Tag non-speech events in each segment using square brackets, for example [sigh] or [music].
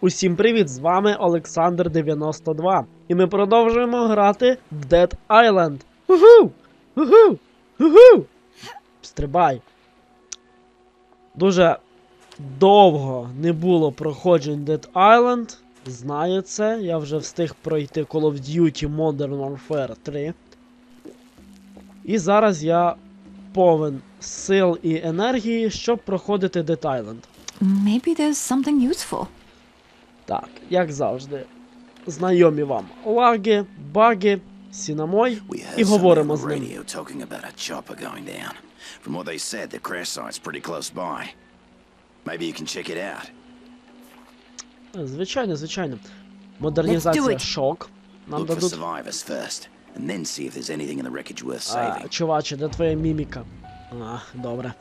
Усім привіт! З вами Олександр 92. І ми продовжуємо грати в Dead Island. Угу! Угу! Угу! Стрибай. Дуже довго не було проходжень Dead Island. Знаю це. Я вже встиг пройти Call of Duty Modern Warfare 3. І зараз я повен сил і енергії, щоб проходити Dead Island. Maybe there's something useful. Так, як завжди, знайомі вам лаги, баги, сінамой, і говоримо з ним. From what they said, the crash site's pretty close by. Maybe you can check it out. Звичайно, звичайно. Модернізація шок. Нам дадуть. survivors first, and then see if there's anything in the wreckage worth А, saving. чуваче, де твоя міміка? А, добре.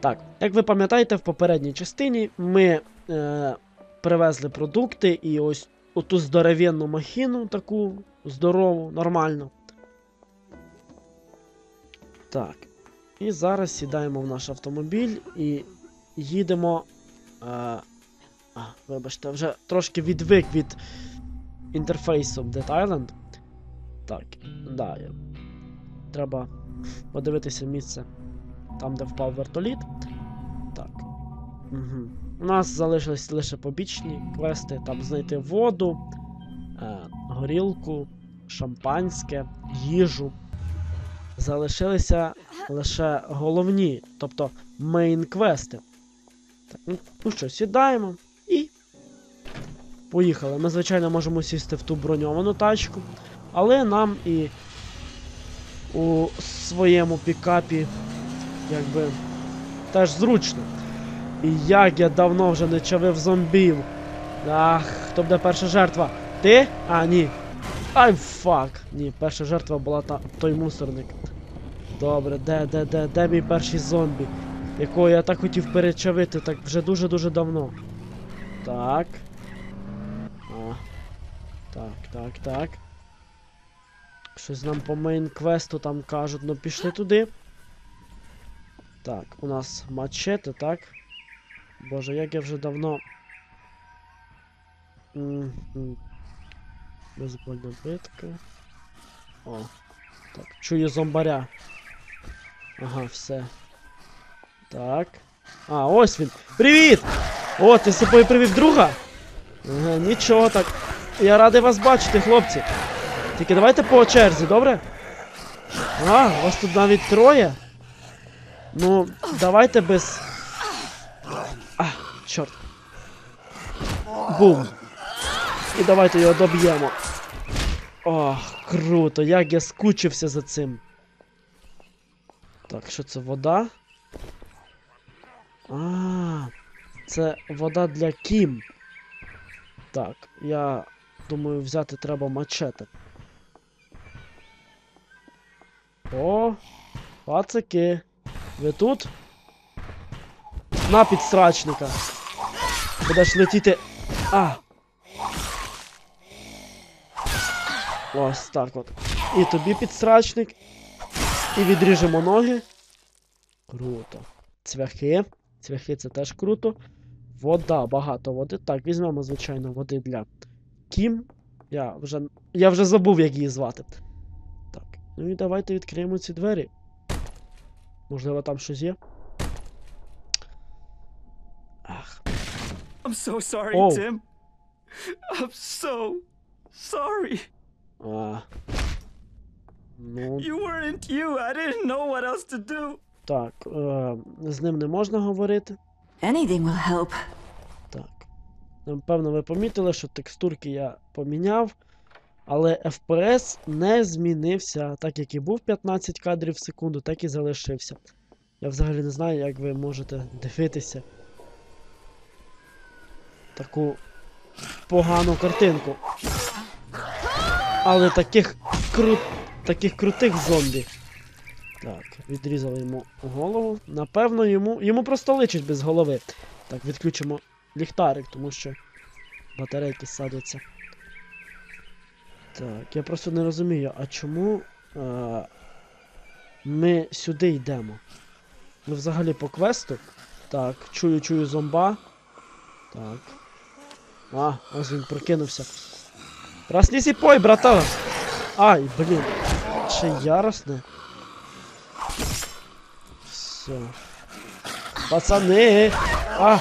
Так, як ви пам'ятаєте, в попередній частині ми е, привезли продукти і ось оту здоровенну махіну, таку здорову, нормальну. Так. І зараз сідаємо в наш автомобіль і їдемо. Е, а, вибачте, вже трошки відвик від інтерфейсу Dead Island. Так, да, треба подивитися місце там, де впав вертоліт. Так. Угу. У нас залишились лише побічні квести, там знайти воду, е, горілку, шампанське, їжу. Залишилися лише головні, тобто мейн квести. Так, ну, ну що, сідаємо і. Поїхали. Ми, звичайно, можемо сісти в ту броньовану тачку, але нам і у своєму пікапі якби теж зручно. І як я давно вже не чавив зомбів. Ах, хто буде перша жертва? Ти? А, ні. Ай, фак. Ні, перша жертва була та, той мусорник. Добре, де, де, де, де мій перший зомбі? Якого я так хотів перечавити, так вже дуже-дуже давно. Так. О. Так, так, так. Щось нам по мейн-квесту там кажуть, ну пішли туди. Так, у нас мачете, так? Боже, як я вже давно. Безбольна битка. О. Так, чую зомбаря. Ага, все. Так. А, ось він. Привіт! О, ти з собою привів друга? Ага, нічого так. Я радий вас бачити, хлопці. Тільки давайте по черзі, добре? А, вас тут навіть троє. Ну, давайте без. Чорт. Бум. І давайте його доб'ємо. Ох, круто, як я скучився за цим. Так, що це вода? А, це вода для Кім. Так, я думаю, взяти треба мачете. О, пацики. Ви тут? На підсрачника. Будеш летіти. А! Ось так от. І тобі підсрачник. І відріжемо ноги. Круто. Цвяхи. Цвяхи це теж круто. Вода, багато води. Так, візьмемо, звичайно, води для Кім. Я вже. Я вже забув, як її звати. Так. Ну і давайте відкриємо ці двері. Можливо, там щось є. Ах. I'm so sorry, Oh. Tim. I'm so sorry. А. Ну, You weren't you. I didn't know what else to do. так. Е, з ним не можна говорити. Anything will help. Так. Напевно, ви помітили, що текстурки я поміняв, але FPS не змінився. Так як і був 15 кадрів в секунду, так і залишився. Я взагалі не знаю, як ви можете дивитися таку погану картинку. Але таких кру... таких крутих зомбі. Так, відрізали йому голову. Напевно, йому. Йому просто личить без голови. Так, відключимо ліхтарик, тому що батарейки садяться. Так, я просто не розумію, а чому е, ми сюди йдемо? Ми взагалі по квесту. Так, чую, чую зомба. Так. А, ось він прокинувся. Проснись і пой, братан! Ай, блін. Ще яростне. Все. Пацани! А!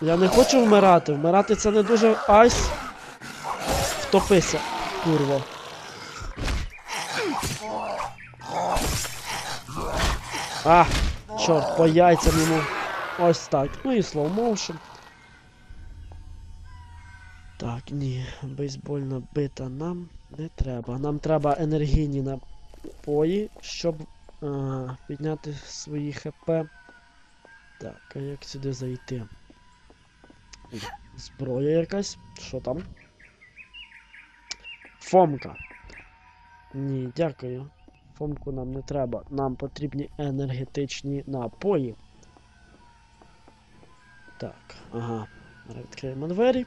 Я не хочу вмирати. Вмирати це не дуже айс. Втопися, курво. А, чорт, по яйцям йому. Ось так. Ну і motion. Так, ні, бейсбольна бита нам не треба. Нам треба енергійні напої, щоб а, підняти свої ХП. Так, а як сюди зайти? Зброя якась? Що там? Фомка. Ні, дякую. Фомку нам не треба. Нам потрібні енергетичні напої. Так, ага. Відкриємо двері.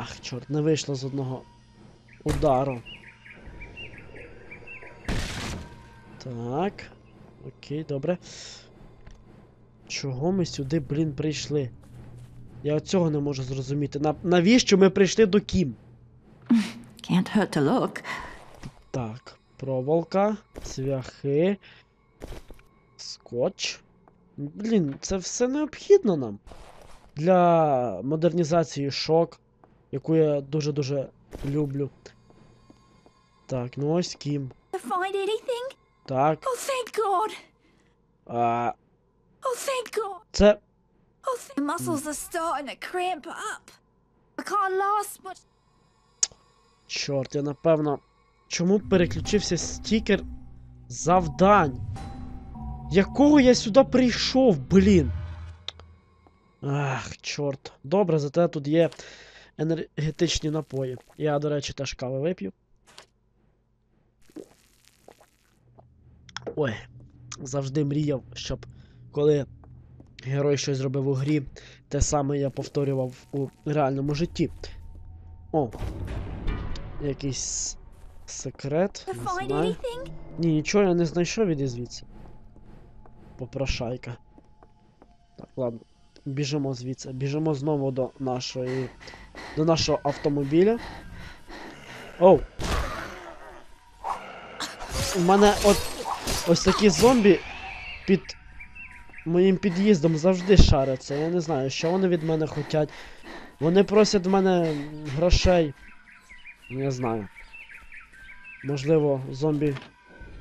Ах, чорт, не вийшло з одного удару. Так. Окей, добре. Чого ми сюди, блін, прийшли? Я цього не можу зрозуміти. На... Навіщо ми прийшли до Кім? Can't hurt to look. Так, проволока, цвяхи, скотч. Блін, це все необхідно нам. Для модернізації шок, яку я дуже-дуже люблю. Так, ну ось Кім. Так. Oh, thank God! А, Oh, thank God! це. Чорт, я напевно. Чому переключився стікер завдань? Якого я сюди прийшов, блін? Ах, чорт. Добре, зате тут є енергетичні напої. Я, до речі, теж кави вип'ю. Ой, завжди мріяв, щоб коли герой щось зробив у грі, те саме я повторював у реальному житті. О, якийсь секрет. Не знаю. Ні, нічого я не знайшов іди звідси. Попрошайка. Так, ладно. Біжимо звідси. Біжимо знову до нашої. До нашого автомобіля. Оу! У мене от ось такі зомбі під моїм під'їздом завжди шаряться. Я не знаю, що вони від мене хочуть. Вони просять в мене грошей. Не знаю. Можливо, зомбі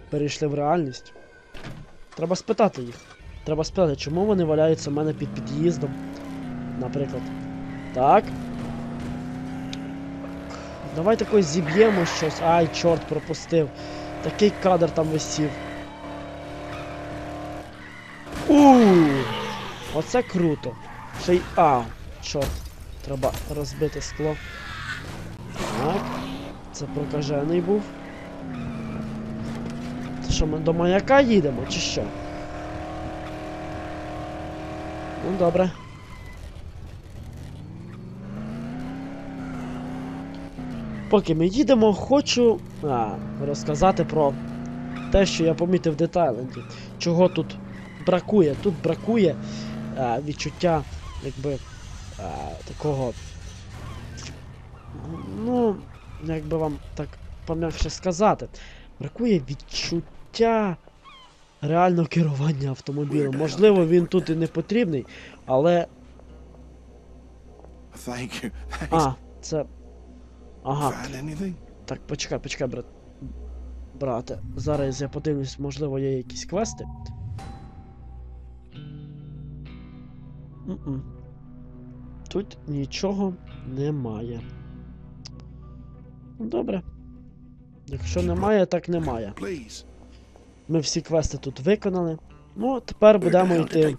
перейшли в реальність. Треба спитати їх. Треба спитати, чому вони валяються в мене під під'їздом. Наприклад. Так. Давайте якось зіб'ємо щось. Ай, чорт, пропустив. Такий кадр там висів. Ууу! Оце круто. Ще й. А, чорт. Треба розбити скло. Так. Це прокажений був. Це що, ми до маяка їдемо, чи що? Ну, добре. Поки ми їдемо, хочу а, розказати про те, що я помітив в Детайленді. Чого тут бракує? Тут бракує а, відчуття, якби, а, такого. Ну, як би вам так пом'якше сказати. Бракує відчуття реального керування автомобілем. Можливо, він тут і не потрібний, але. А, це. Ага. Так, почекай, почекай, брат. Брате, зараз я подивлюсь, можливо, є якісь квести. М-м. Тут нічого немає. Добре. Якщо немає, так немає. Please. Ми всі квести тут виконали. Ну, тепер будемо йти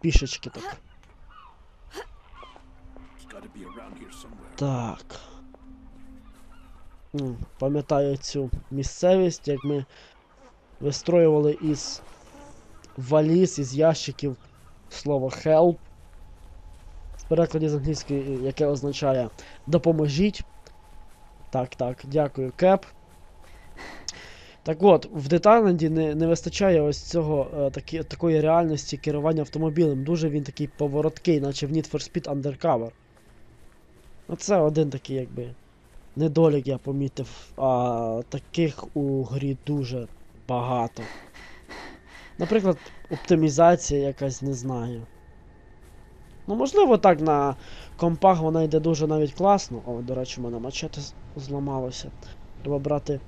пішечки так. Так. Пам'ятаю цю місцевість, як ми вистроювали із валіз, із ящиків слово help. В перекладі з англійської, яке означає допоможіть. Так, так, дякую, Кеп. Так от, в Детайленді не, не вистачає ось цього е, такі, такої реальності керування автомобілем. Дуже він такий повороткий, наче в Need for Speed Undercover. Оце один такий, якби. Недолік я помітив. А таких у грі дуже багато. Наприклад, оптимізація якась, не знаю. Ну, можливо, так на компах вона йде дуже навіть класно. О, до речі, у мене мачете зламалося. Треба брати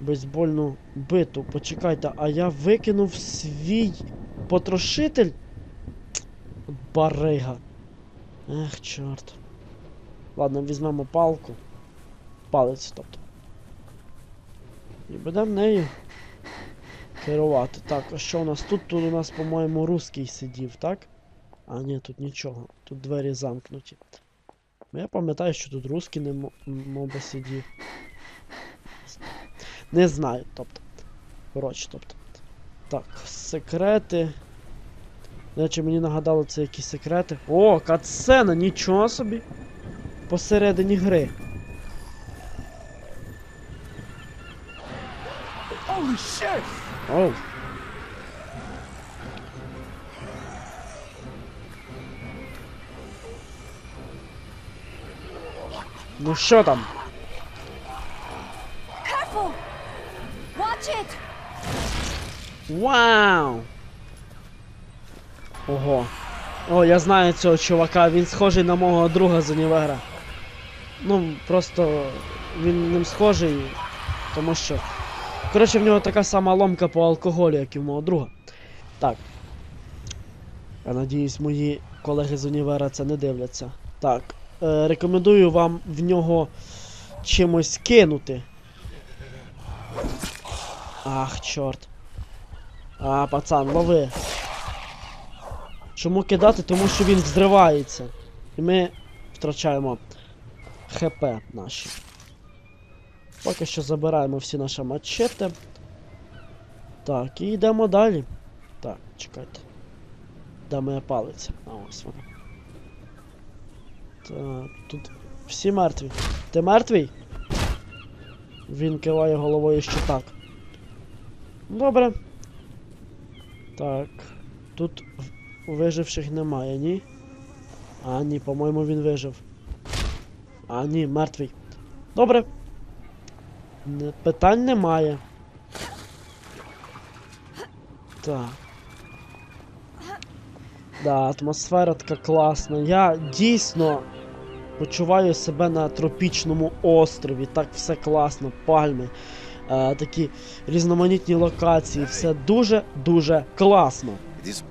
бейсбольну биту. Почекайте, а я викинув свій потрошитель? Барига. Ех, чорт. Ладно, візьмемо палку. Палець, тобто. І будемо нею керувати. Так, а що у нас тут? Тут у нас, по-моєму, русський сидів, так? А, ні, тут нічого. Тут двері замкнуті. Ну, Я пам'ятаю, що тут русський не мо- м- сидів. Не знаю, тобто. Коротше, тобто. Так, секрети. Наче мені нагадало це якісь секрети. О, катсцена, нічого собі. Посередині гри. Оу. Ну що там? Вау! Ого. О, я знаю цього чувака, він схожий на мого друга з універа. Ну, просто він ним схожий, тому що. Коротше, в нього така сама ломка по алкоголю, як і в мого друга. Так. Я надіюсь, мої колеги з універа це не дивляться. Так. Е, рекомендую вам в нього чимось кинути. Ах, чорт. А, пацан, лови. Чому кидати? Тому що він взривається. І ми втрачаємо ХП наші. Поки що забираємо всі наші мачети. Так, і йдемо далі. Так, чекайте. Де моя палиця? А ось вона. Так, тут всі мертві. Ти мертвий? Він киває головою, що так. Добре. Так. Тут виживших немає, ні? А, ні, по-моєму, він вижив. А, ні, мертвий. Добре. Питань немає. Так. Да, атмосфера така класна. Я дійсно почуваю себе на тропічному острові. Так все класно, пальми. Е, такі різноманітні локації, все дуже-дуже класно.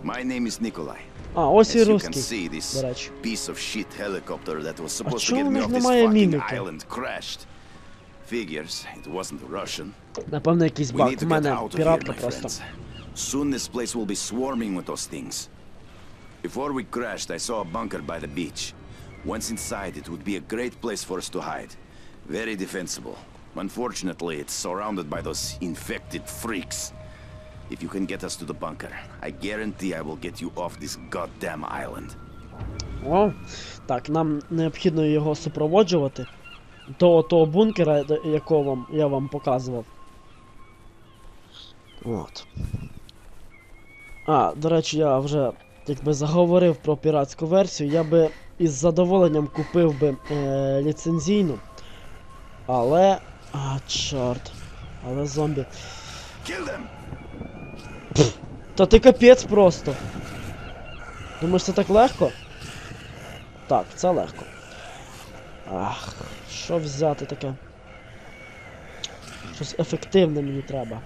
My name is Nikolai. А, ось і русський, до речі. piece of shit helicopter that was supposed to get в me них off this немає fucking міміки? island crashed. Figures, it wasn't Russian. Напевно, якийсь баг. У мене піратка просто. Soon this place will be swarming with those things. Before we crashed, I saw a bunker by the beach. Once inside, it would be a great place for us to hide. Very defensible. Unfortunately, it's surrounded by those infected freaks. If you can get us to the bunker, I guarantee I will get you off this goddamn island. О, так, нам необхідно його супроводжувати до того бункера, якого вам, я вам показував. От. А, до речі, я вже якби заговорив про піратську версію, я би із задоволенням купив би е, ліцензійну. Але. А, чорт. Але зомбі. Them! Та ти капець просто. Думаєш, це так легко? Так, це легко. Ах, що взяти таке? Щось ефективне мені треба.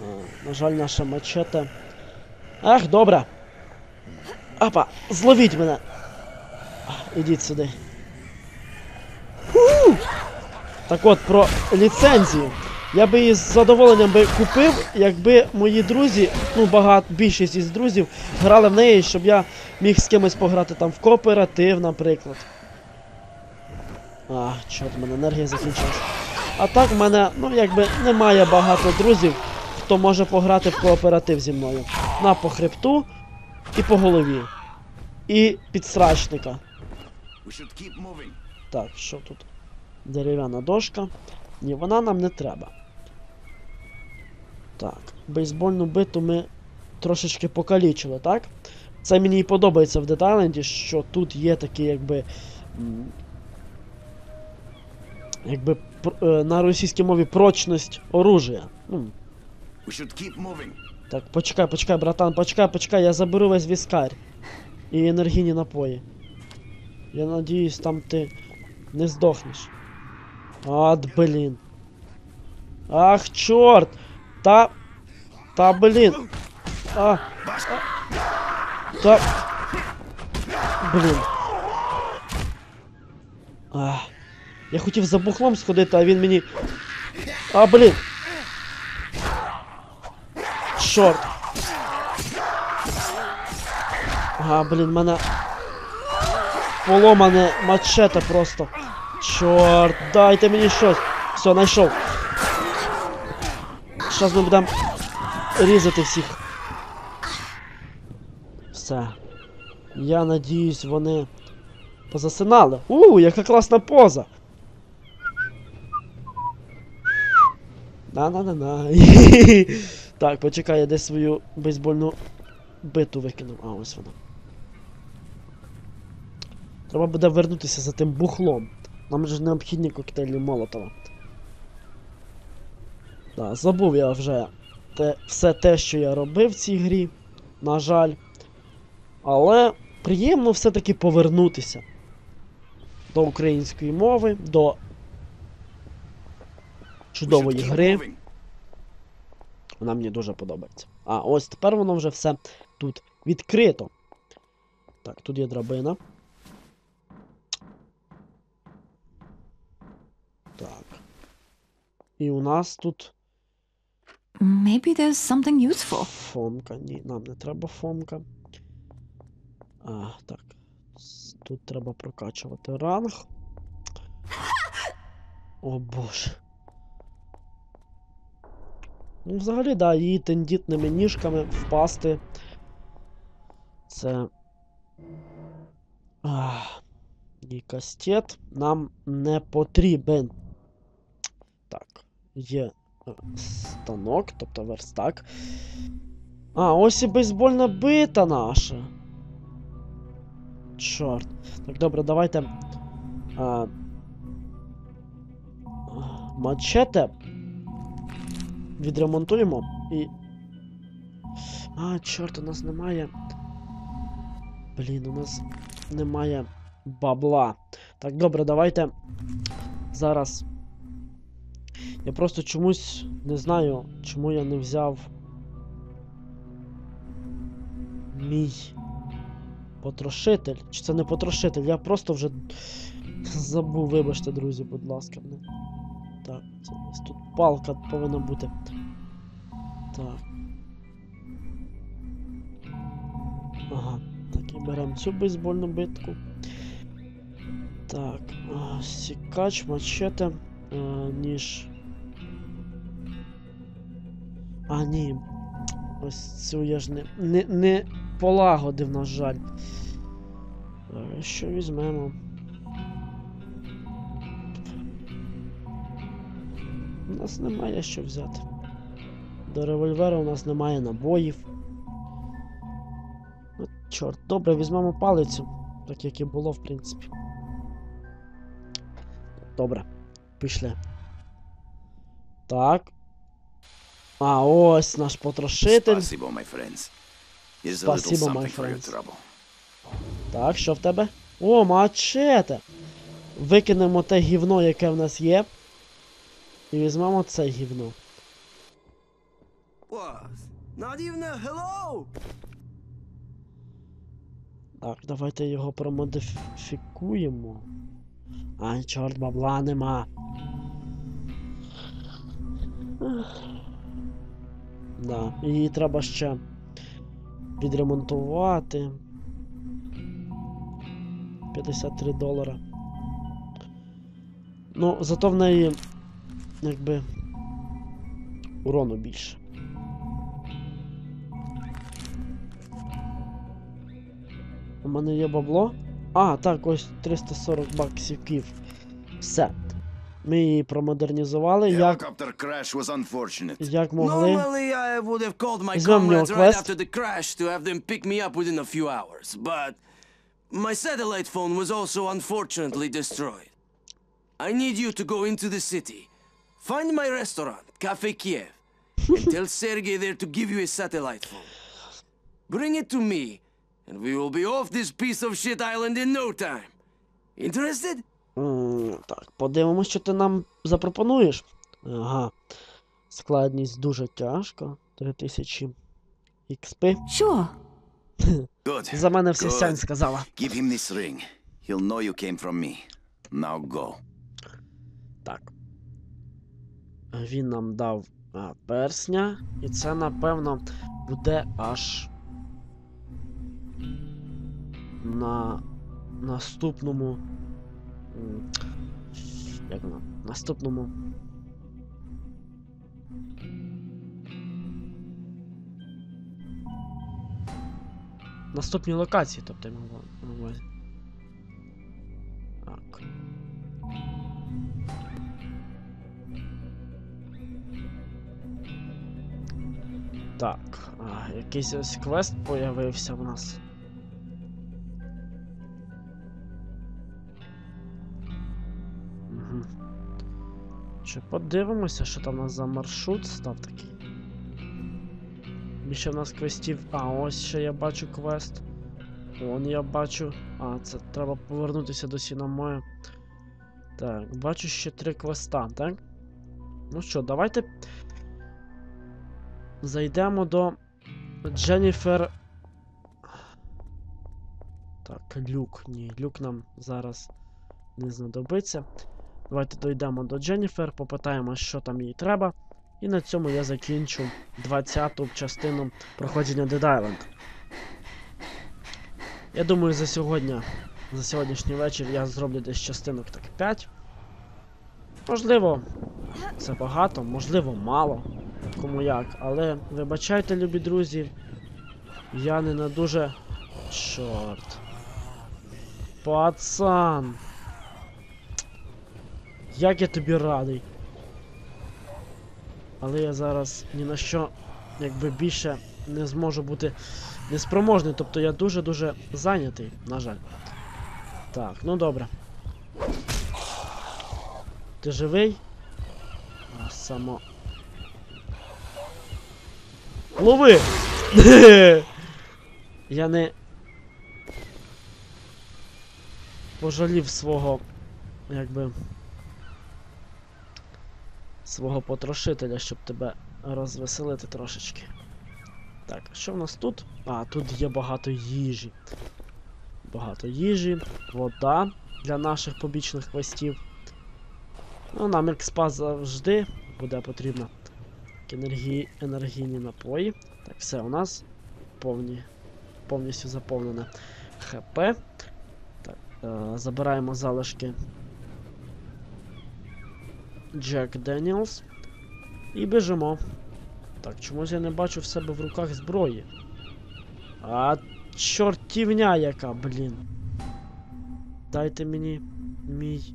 А, на жаль, наша мачете. Ах, добре. Апа, зловіть мене. Ідіть сюди. Так от, про ліцензію. Я би її з задоволенням би купив, якби мої друзі, ну багато, більшість із друзів, грали в неї, щоб я міг з кимось пограти там в кооператив, наприклад. А, чорт, в мене енергія закінчилась. А так в мене, ну якби немає багато друзів, хто може пограти в кооператив зі мною. На по хребту і по голові. І підсрачника. Так, що тут? Дерев'яна дошка. Ні, вона нам не треба. Так, бейсбольну биту ми трошечки покалічили, так? Це мені і подобається в Детайленді, що тут є такий, якби. Якби е, на російській мові прочність оружия. Ну, так, почекай, почекай, братан, почекай, почекай, я заберу весь віскарь. І енергійні напої. Я надіюсь, там ти не здохнеш. От, блін. Ах, чорт! Та. Та блін. А. а, Та. Блін. А. Я хотів за бухлом сходити, а він мені. А, блін. Чорт. Ага, блін, мене. Поломане мачете просто. Чорт, дайте мені щось. Все, знайшов. Зараз ми будемо різати всіх. Все. Я надіюсь, вони позасинали. У, яка класна поза. На-на-на-на. [laughs] Так, почекай, я десь свою бейсбольну биту викинув. А, ось вона. Треба буде вернутися за тим бухлом. Нам же необхідні коктейлі Молотова. Так, забув я вже те, все те, що я робив в цій грі. На жаль. Але приємно все-таки повернутися до української мови, до чудової гри. Вона мені дуже подобається. А ось тепер воно вже все тут відкрито. Так, тут є драбина. Так. І у нас тут Maybe there's something useful. фомка. Ні, нам не треба фомка. А, так. Тут треба прокачувати ранг. О боже. Ну, взагалі, да, її тендітними ніжками впасти. Це. Ах, і кастет нам не потрібен. Є е, станок, тобто верстак. А, ось і бейсбольна бита наша. Чорт. Так, добре, давайте. А, мачете відремонтуємо і. А, чорт, у нас немає. Блін, у нас немає бабла. Так, добре, давайте зараз. Я просто чомусь не знаю, чому я не взяв мій потрошитель. Чи це не потрошитель? Я просто вже забув, вибачте, друзі, будь ласка. мене. Так, це у нас тут палка повинна бути. Так. Ага. Так, і беремо цю бейсбольну битку. Так, сікач, мачете, а, ніж. А, ні. Ось цю я ж не, не, не полагодив, на жаль. Е, Що візьмемо? У нас немає що взяти. До револьвера у нас немає набоїв. Ну, чорт, добре, візьмемо палицю, так як і було, в принципі. Добре, пішли. Так. А, ось наш потрошитель. Spasibo, my friends. Here's a Спасибо, my something for your Так, що в тебе? О, мачете! Викинемо те гівно, яке в нас є. І візьмемо це гівно. Not even a hello. Так, давайте його промодифікуємо. Ай, чорт, бабла нема. Ех. Да, її треба ще відремонтувати. 53 долара. Ну, зато в неї якби урону більше. У мене є бабло. А, так, ось 340 баксів. Все. Ми її промодернізували, як, Helicopter crash was unfortunate. як могли. Normally, I would have called my Is on your comrades right quest? after the crash to have them pick me up within a few hours, but my satellite phone was also unfortunately destroyed. I need you to go into the city, find my restaurant, Cafe Kiev, and tell Sergey [laughs] there to give you a satellite phone. Bring it to me, and we will be off this piece of shit island in no time. Interested? Так, подивимось, що ти нам запропонуєш. Ага. Складність дуже тяжко. 3000 XP. Good. За мене все сянь сказала. Give him this ring. He'll know you came from me. Now go. Так. Він нам дав а, персня, і це, напевно, буде аж на наступному. Як воно? Наступному. Наступній локації, тобто я мав увазі. Так. Так, а, якийсь ось квест появився в нас. Чи подивимося, що там у нас за маршрут став такий. Більше в нас квестів. А, ось ще я бачу квест. Вон я бачу. А, це треба повернутися до Сінамою. Так, бачу ще три квеста, так? Ну що, давайте Зайдемо до Дженніфер. Так, люк. Ні, люк нам зараз не знадобиться. Давайте дійдемо до Дженніфер, попитаємо, що там їй треба. І на цьому я закінчу 20-ту частину проходження Dead Island. Я думаю, за сьогодні, за сьогоднішній вечір я зроблю десь частинок так 5. Можливо, це багато, можливо, мало кому як. Але вибачайте, любі друзі. Я не на дуже. Чорт. Пацан. Як я тобі радий. Але я зараз ні на що якби більше не зможу бути неспроможний. Тобто я дуже-дуже зайнятий, на жаль. Так, ну добре. Ти живий? А, само. Лови! [laughs] Я не пожалів свого, якби. Свого потрошителя, щоб тебе розвеселити трошечки. Так, що в нас тут? А, тут є багато їжі. Багато їжі, вода для наших побічних квестів. Ну, нам експа завжди буде потрібна енергії, енергійні напої. Так, все у нас повні, повністю заповнене ХП. Так, е, забираємо залишки Джек Деніелс. І біжимо. Так, чомусь я не бачу в себе в руках зброї. А чортівня яка, блін. Дайте мені мій.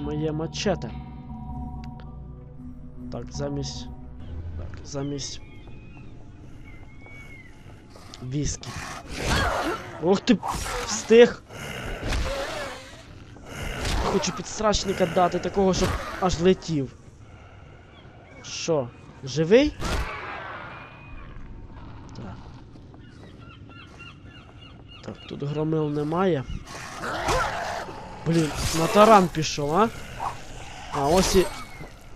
моє мачете. Так, замість. Так, замість. Віскі. Ух ти! Встиг! Хочу підстрачника дати такого, щоб аж летів. Що? Живий? Так. Так, тут громил немає. Блін, на таран пішов, а? А ось і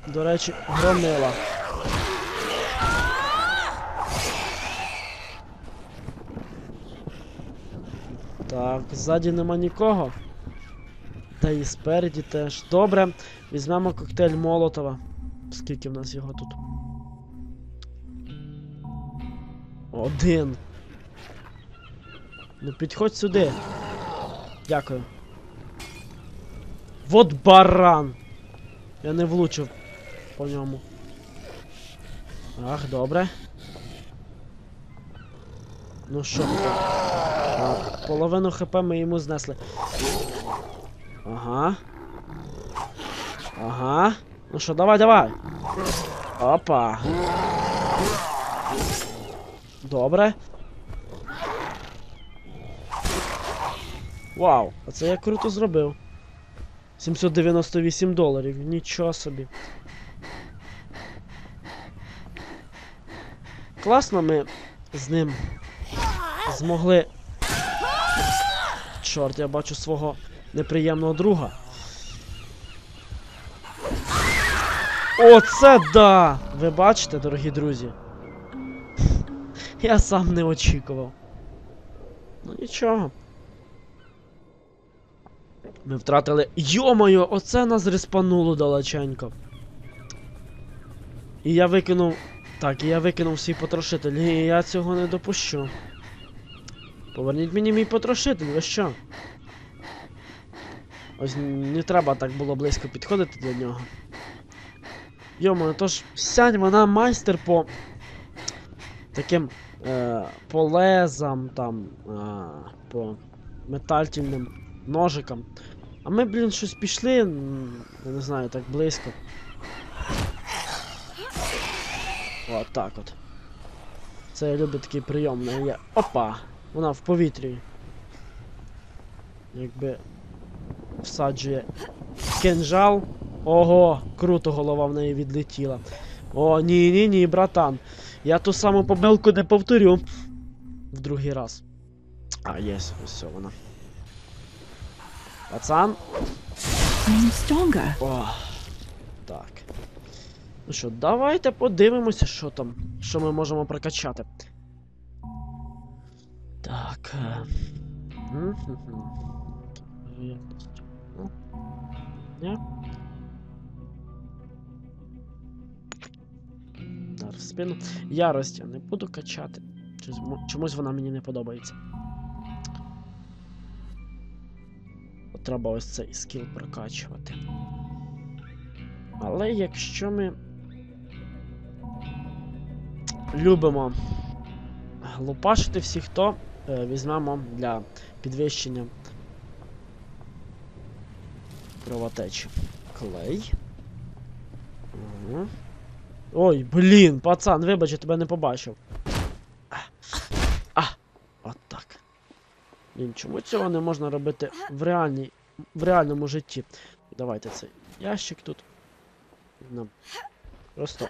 до речі, громила. Так, ззаді нема нікого. Та і спереді теж. Добре. Візьмемо коктейль Молотова. Скільки в нас його тут? Один. Ну підходь сюди. Дякую. Вот баран! Я не влучив по ньому. Ах, добре. Ну що, половину хп ми йому знесли. Ага. Ага. Ну що, давай, давай. Опа. Добре. Вау, а це я круто зробив. 798 доларів, нічого собі. Класно ми з ним змогли. Чорт, я бачу свого неприємного друга. Оце да! Ви бачите, дорогі друзі? Я сам не очікував. Ну нічого. Ми втратили. Йо-моє, оце нас респануло далеченько. І я викинув. Так, і я викинув свій потрошитель. І я цього не допущу. Поверніть мені мій потрошитель, ви що? Ось не треба так було близько підходити до нього. Йомо, тож сядь, вона майстер по таким е, по там, е, по метальтільним ножикам. А ми, блін, щось пішли, я не знаю, так близько. О, так от. Це я люблю такий прийом. ну, Я... Опа! Вона в повітрі. Якби всаджує кинжал. Ого, круто голова в неї відлетіла. О, ні, ні, ні, братан. Я ту саму помилку не повторю. В другий раз. А, є, ось вона. Пацан. О, так. Ну що, давайте подивимося, що там. Що ми можемо прокачати. Так. Ні? Удар в спину. Ярость я не буду качати. Чомусь, вона мені не подобається. Треба ось цей скіл прокачувати. Але якщо ми любимо лупашити всіх, то е, візьмемо для підвищення кровотечі. Клей. Угу. Ой, блін, пацан, вибач, я тебе не побачив. А, а, от так. Блін, чому цього не можна робити в, реальній, в реальному житті? Давайте цей ящик тут. Нам. Просто.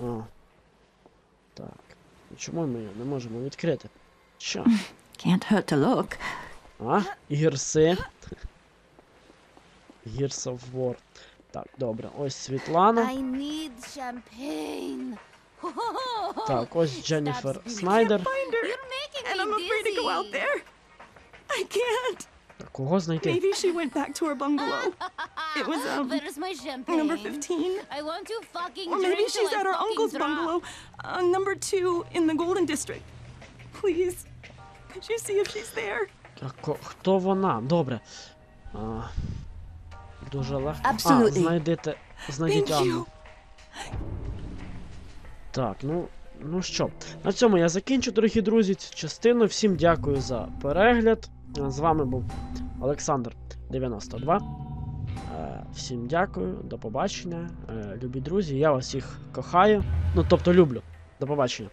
О. Так. І Чому ми його не можемо відкрити? Що? Can't hurt to look. А? Гірси. Gears of War. Так, добре. Ось Світлана. I need champagne. Так, ось Дженніфер Снайдер. Find her. You're making And me I'm afraid to go out dizzy. there. I can't. Так, Кого знайти? Maybe she went back to her bungalow. [laughs] It was, um, Where's my champagne? Number 15. I want to fucking Or maybe drink till she's I at her fucking uncle's drop. bungalow, uh, number two in the Golden District. Please, could you see if she's there? А ко- хто вона? Добре. А, дуже легко. А, знайдете. Знайдіть Анну. Так, ну. Ну що, на цьому я закінчу, дорогі друзі, цю частину. Всім дякую за перегляд. З вами був Олександр 92. Е, Всім дякую, до побачення. Е, Любі друзі, я вас всіх кохаю. Ну, тобто люблю. До побачення.